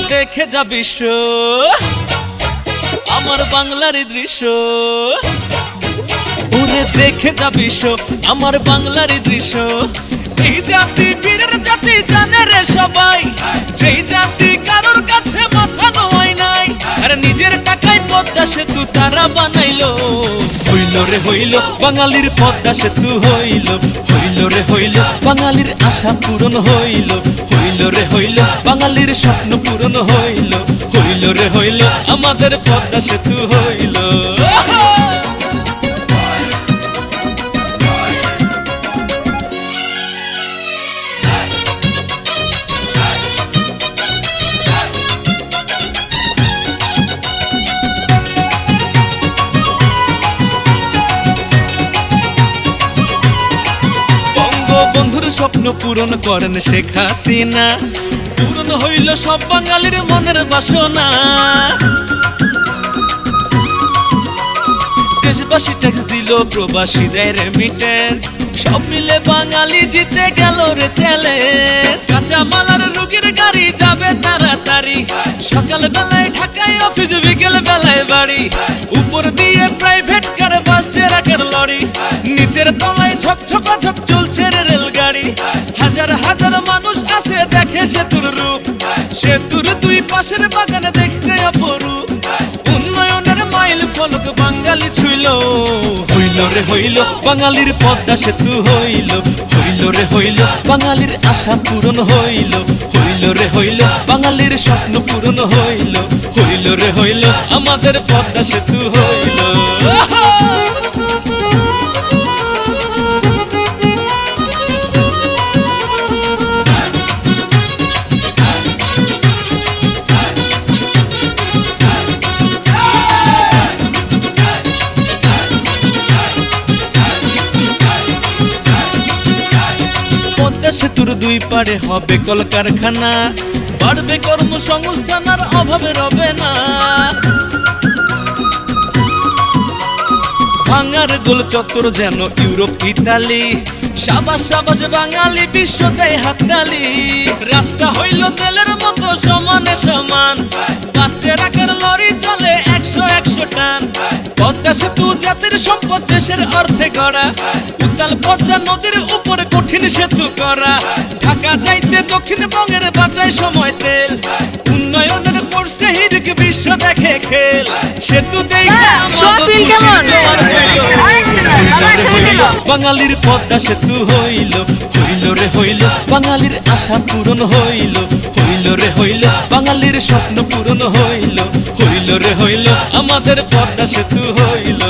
দেখে যা বিশ্ব। আমার বাংলার দৃশ্য। ওরে দেখে যা বিশ্ব, আমার বাংলার দৃশ্য। এই জাতি বীরের জাতি জানে রে সবাই। যেই জাতি কারোর কাছে মাথা নোয়াই নাই। আর নিজের টাকায় পদ্মা সেতু তারা বানাইলো। হইল রে, হইল। বাঙালির পদ্মা সেতু হইল। হইল রে, হইল। বাঙালির আশা পূরণ হইল। হইল রে, হইল। বাঙালির স্বপ্ন পূরণ হইল। হইল রে, হইল। আমাদের পদ্মা সেতু হইল। বঙ্গবন্ধুর স্বপ্ন পূরণ করেন শেখ হাসিনা। পূরণ হইল সব বাঙালির মনের বাসনা। দেশবাসী ট্যাক্স দিল প্রবাসী দেয় রেমিটেন্স সব মিলে বাঙালি জিতে গেল রে চ্যালেঞ্জ কাঁচা মালার রুগীর গাড়ি যাবে তাড়াতাড়ি। সকাল বেলায় ঢাকায় অফিস বিকেল বেলায় বাড়ি। উপর দিয়ে প্রাইভেট কার বাস ট্রাকের লরি। নিচের তলায় ঝকঝকা ঝক চলছে রে হাজার হাজার মানুষ আসে, দেখে সেতুর রূপ। সেতুর দুই পাশের বাগানে দেখতে অপরূপ। উন্নয়নের মাইল ফলক বাঙালি ছুইল। হইল রে হইল, বাঙালির পদ্মা সেতু হইল। হইল রে হইল, বাঙালির আশা পূরণ হইল। হইল রে হইল, বাঙালির স্বপ্ন পূরণ হইল। হইল রে হইল, আমাদের পদ্মা সেতু হইল। সেতুর দুই পারে হবে কলকারখানা। বাড়বে কর্মসংস্থান আর অভাবে রবে না। ভাঙার গোল চত্বর যেন ইউরোপ, ইতালি। সাবাস সাবাস বাঙালি, বিশ্ব দেয় হাততালি। রাস্তা হইল তেলের মতো সমানে সমান। পাঁচটে রাখার সেতু জাতির সম্পদ দেশের অর্থে করা উত্তাল পদ্মা নদীর উপর কঠিন সেতু করা। ঢাকা যাইতে দক্ষিণবঙ্গের বাঁচায় সময় তেল। উন্নয়নের পড়ছে হিরিক বিশ্ব দেখে খেল। সেতু। হইল, বাঙালির পদ্মা সেতু হইল হইল রে হইল। বাঙালির আশা পূরণ হইল রে হইল বাঙালির স্বপ্ন পূরণ হইল হইল রে হইল আমাদের পদ্মা সেতু হইল।